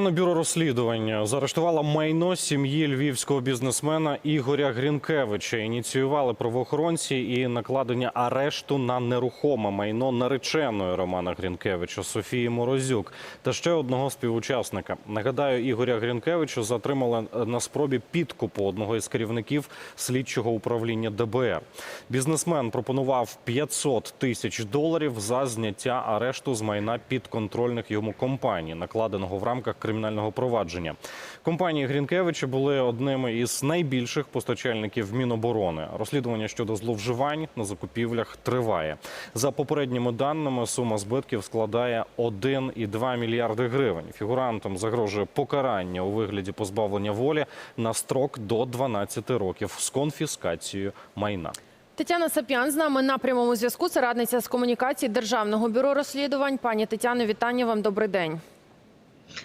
Державне бюро розслідування заарештувало майно сім'ї львівського бізнесмена Ігоря Грінкевича. Ініціювали правоохоронці і накладення арешту на нерухоме майно нареченої Романа Грінкевича Софії Морозюк та ще одного співучасника. Нагадаю, Ігоря Грінкевича затримали на спробі підкупу одного із керівників слідчого управління ДБР. Бізнесмен пропонував 500 тисяч доларів за зняття арешту з майна підконтрольних йому компаній, накладеного в рамках кримінального провадження. Компанії Грінкевича були одними із найбільших постачальників Міноборони. Розслідування щодо зловживань на закупівлях триває. За попередніми даними, сума збитків складає 1,2 мільярди гривень. Фігурантам загрожує покарання у вигляді позбавлення волі на строк до 12 років з конфіскацією майна. Тетяна Сапіан з нами на прямому зв'язку. Це радниця з комунікації Державного бюро розслідувань. Пані Тетяно, вітання вам. Добрий день.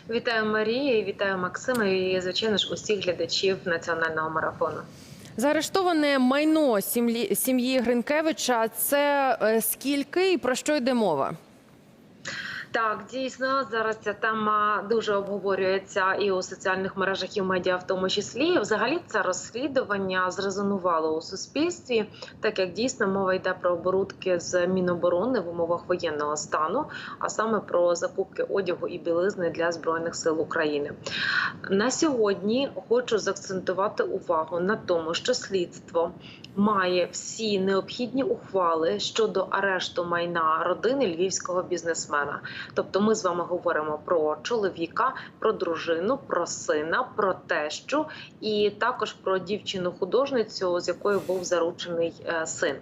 Вітаю Марії, вітаю Максима і звичайно ж усіх глядачів національного марафону. Заарештоване майно сім'ї Гринкевича. Це е, скільки і про що йде мова? Так, дійсно, зараз ця тема дуже обговорюється і у соціальних мережах, і в медіа, в тому числі. Взагалі, це розслідування зрезонувало у суспільстві, так як дійсно мова йде про оборудки з Міноборони в умовах воєнного стану, а саме про закупки одягу і білизни для збройних сил України. На сьогодні хочу заакцентувати увагу на тому, що слідство має всі необхідні ухвали щодо арешту майна родини львівського бізнесмена. Тобто, ми з вами говоримо про чоловіка, про дружину, про сина, про тещу і також про дівчину-художницю, з якою був заручений е, син.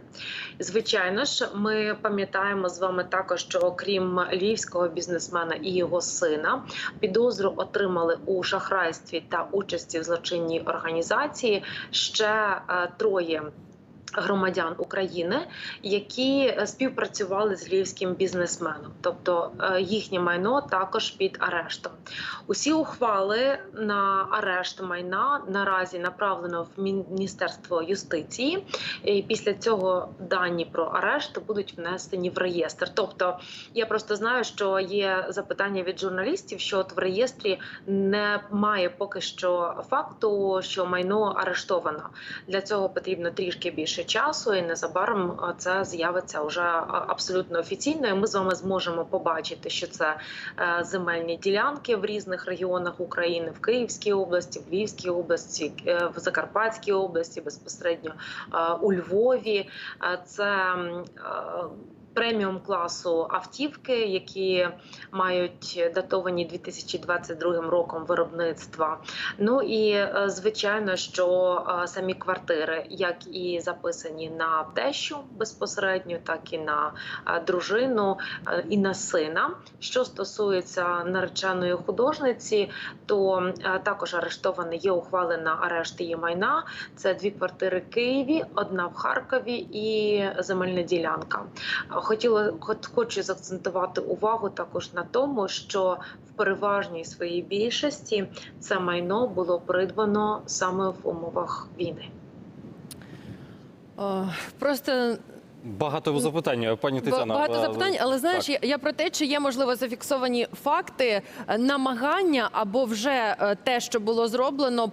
Звичайно ж, ми пам'ятаємо з вами також, що окрім львівського бізнесмена і його сина, підозру отримали у шахрайстві та участі в злочинній організації ще е, троє. Громадян України, які співпрацювали з львівським бізнесменом, тобто е, їхнє майно також під арештом. Усі ухвали на арешт майна наразі направлено в Міністерство юстиції. І після цього дані про арешт будуть внесені в реєстр. Тобто, я просто знаю, що є запитання від журналістів, що от в реєстрі немає поки що факту, що майно арештовано. Для цього потрібно трішки більше часу, і незабаром це з'явиться вже абсолютно офіційно. І Ми з вами зможемо побачити, що це е, земельні ділянки в різних регіонах України, в Київській області, в Львівській області, е, в Закарпатській області, безпосередньо е, у Львові. Це преміум класу автівки, які мають датовані 2022 роком виробництва. Ну і е, звичайно, що е, самі квартири, як і записані на тещу безпосередньо, так і на е, дружину і на сина. Що стосується нареченої художниці, то також арештовані є ухвали на арешт її майна. Це дві квартири в Києві, одна в Харкові і земельна ділянка. Хотіла хочу заакцентувати увагу також на тому, що в переважній своїй більшості це майно було придбано саме в умовах війни. Просто Багато запитань, пані Тетяна. багато е, запитань, але знаєш, я, я про те, чи є можливо зафіксовані факти е, намагання або вже е, те, що було зроблено,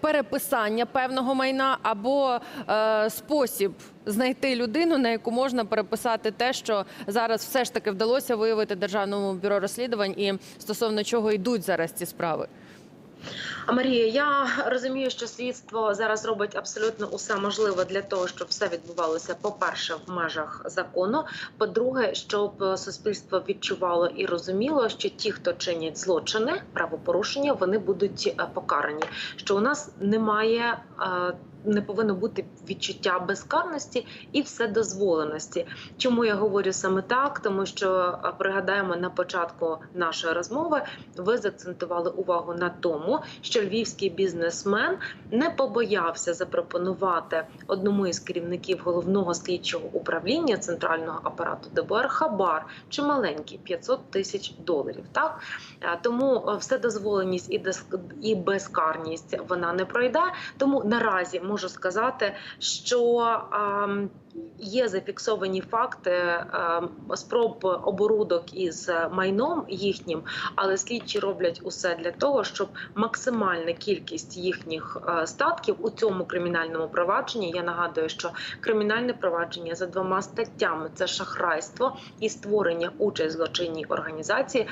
переписання певного майна, або е, спосіб знайти людину, на яку можна переписати те, що зараз все ж таки вдалося виявити державному бюро розслідувань, і стосовно чого йдуть зараз ці справи. Марія, я розумію, що слідство зараз робить абсолютно усе можливе для того, щоб все відбувалося, по-перше, в межах закону. По-друге, щоб суспільство відчувало і розуміло, що ті, хто чинять злочини, правопорушення, вони будуть е, покарані. Що у нас немає. Не повинно бути відчуття безкарності і вседозволеності. Чому я говорю саме так? Тому що е, пригадаємо на початку нашої розмови, ви заакцентували увагу на тому, що львівський бізнесмен не побоявся запропонувати одному із керівників головного слідчого управління центрального апарату ДБР Хабар чи маленький 500 тисяч доларів. Так Е, тому е, вседозволеність і безкарність вона не пройде. Тому наразі можу сказати, що є зафіксовані факти е, спроб оборудок із майном їхнім, але слідчі роблять усе для того, щоб максимальна кількість їхніх е, статків у цьому кримінальному провадженні. Я нагадую, що кримінальне провадження за двома статтями це шахрайство і створення участь в злочинній організації.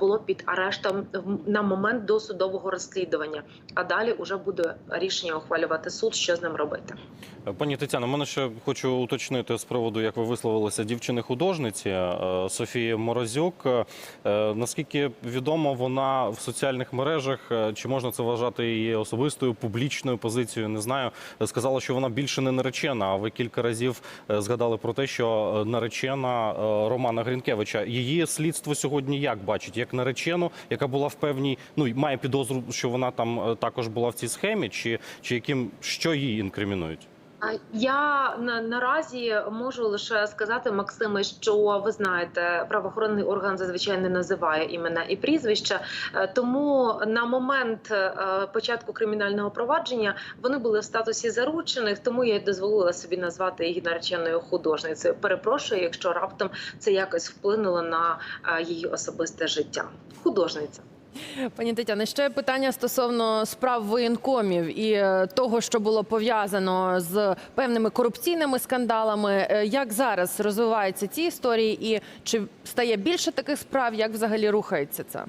Було під арештом на момент досудового розслідування. А далі вже буде рішення ухвалювати суд, що з ним робити. Пані Тетяно, мене ще хочу уточнити з приводу, як ви висловилися дівчини-художниці е, Софії Морозюк. Е, Наскільки відомо, вона в соціальних мережах, е, чи можна це вважати її особистою публічною позицією? Не знаю. Сказала, що вона більше не наречена. А ви кілька разів згадали про те, що наречена Романа Грінкевича. Її слідство сьогодні як бачить? Як наречену, яка була в певній, ну має підозру, що вона там також була в цій схемі, чи, чи яким що їй інкримінують? Я на наразі можу лише сказати, Максиме, що ви знаєте, правоохоронний орган зазвичай не називає імена і прізвища. Е, Тому на момент е, початку кримінального провадження вони були в статусі заручених, тому я й дозволила собі назвати її нареченою художницею. Перепрошую, якщо раптом це якось вплинуло на е, її особисте життя. Художниця. Пані Тетяна, ще питання стосовно справ воєнкомів і е, того, що було пов'язано з певними корупційними скандалами. Е, Як зараз розвиваються ці історії, і чи стає більше таких справ? Як взагалі рухається це?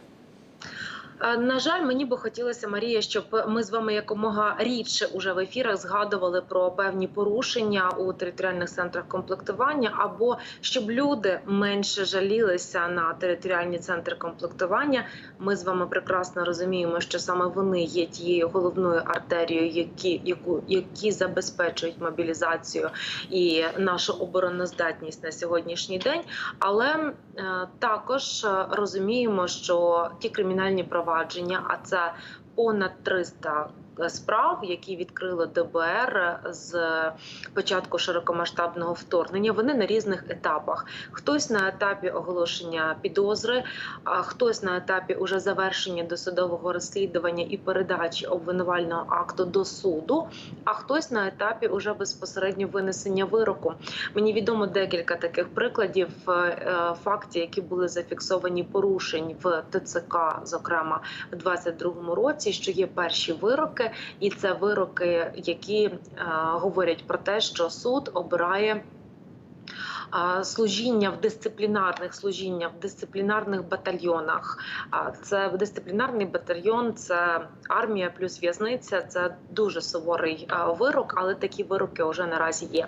На жаль, мені би хотілося, Марія, щоб ми з вами якомога рідше уже в ефірах згадували про певні порушення у територіальних центрах комплектування, або щоб люди менше жалілися на територіальні центри комплектування. Ми з вами прекрасно розуміємо, що саме вони є тією головною артерією, які яку які забезпечують мобілізацію і нашу обороноздатність на сьогоднішній день. Але е, також е, розуміємо, що ті кримінальні провадження, а це понад 300 справ, які відкрило ДБР з початку широкомасштабного вторгнення. Вони на різних етапах. Хтось на етапі оголошення підозри, а хтось на етапі уже завершення досудового розслідування і передачі обвинувального акту до суду, а хтось на етапі уже безпосередньо винесення вироку. Мені відомо декілька таких прикладів е, е, фактів, які були зафіксовані порушень в ТЦК, зокрема в 22-му році, що є перші вироки, і це вироки, які е, говорять про те, що суд обирає. Служіння в дисциплінарних служіння в дисциплінарних батальйонах. Це дисциплінарний батальйон, це армія плюс в'язниця. Це дуже суворий вирок, але такі вироки вже наразі є.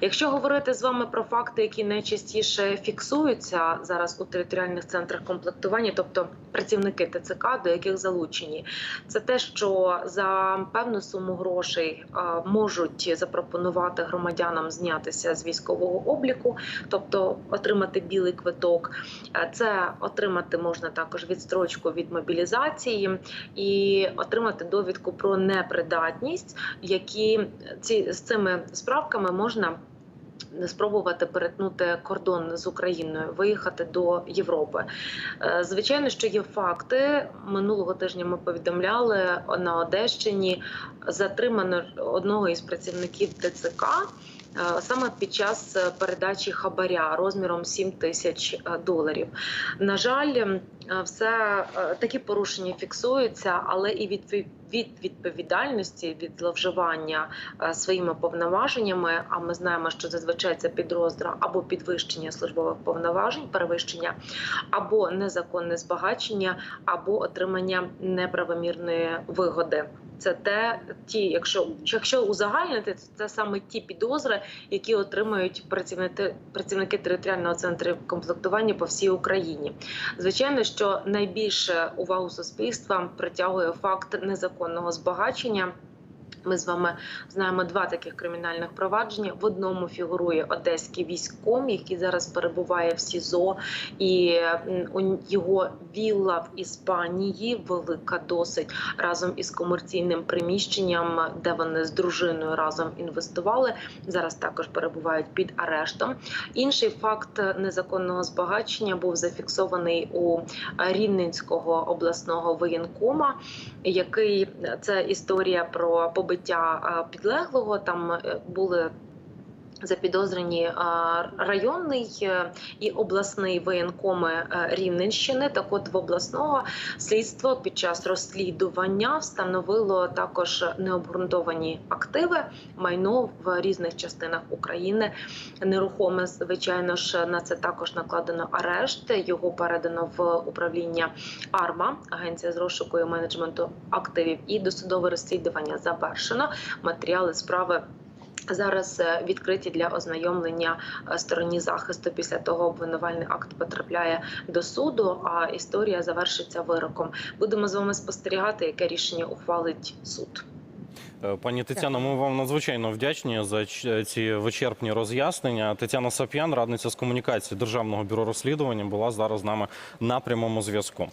Якщо говорити з вами про факти, які найчастіше фіксуються зараз у територіальних центрах комплектування, тобто працівники ТЦК, до яких залучені, це те, що за певну суму грошей можуть запропонувати громадянам знятися з військового обліку, тобто отримати білий квиток. Е, Це отримати можна також відстрочку від мобілізації і отримати довідку про непридатність, які ці з цими справками можна спробувати перетнути кордон з Україною, виїхати до Європи. Е, Звичайно, що є факти. Минулого тижня ми повідомляли на Одещині затримано одного із працівників ТЦК. Е, Саме під час е, передачі хабаря розміром 7 тисяч е, доларів. На жаль, все такі порушення фіксуються, але і від від відповідальності від зловживання е, своїми повноваженнями. А ми знаємо, що зазвичай це підрозділ або підвищення службових повноважень, перевищення, або незаконне збагачення, або отримання неправомірної вигоди. Це те, ті, якщо якщо узагальнити, то це саме ті підозри, які отримують працівники працівники територіального центру комплектування по всій Україні. Звичайно, що найбільше увагу суспільства притягує факт незаконного збагачення. Ми з вами знаємо два таких кримінальних провадження. В одному фігурує одеський військом, який зараз перебуває в СІЗО, і його вілла в Іспанії велика досить разом із комерційним приміщенням, де вони з дружиною разом інвестували. Зараз також перебувають під арештом. Інший факт незаконного збагачення був зафіксований у Рівненського обласного воєнкома, який це історія про побиття підлеглого. Там е, були Запідозрені районний е, і обласний воєнкоми е, Рівненщини. Так, от в обласного слідство під час розслідування встановило також необґрунтовані активи, майно в різних частинах України. Нерухоме, звичайно ж, на це також накладено арешт. Його передано в управління АРМА, агенція з розшуку і менеджменту активів. І досудове розслідування завершено. Матеріали справи. Зараз е, відкриті для ознайомлення е, стороні захисту. Після того обвинувальний акт потрапляє до суду, а історія завершиться вироком. Будемо з вами спостерігати, яке рішення ухвалить суд. Е, Пані Тетяно, ми вам надзвичайно вдячні за ці вичерпні роз'яснення. Тетяна Сап'ян, радниця з комунікації Державного бюро розслідування, була зараз з нами на прямому зв'язку.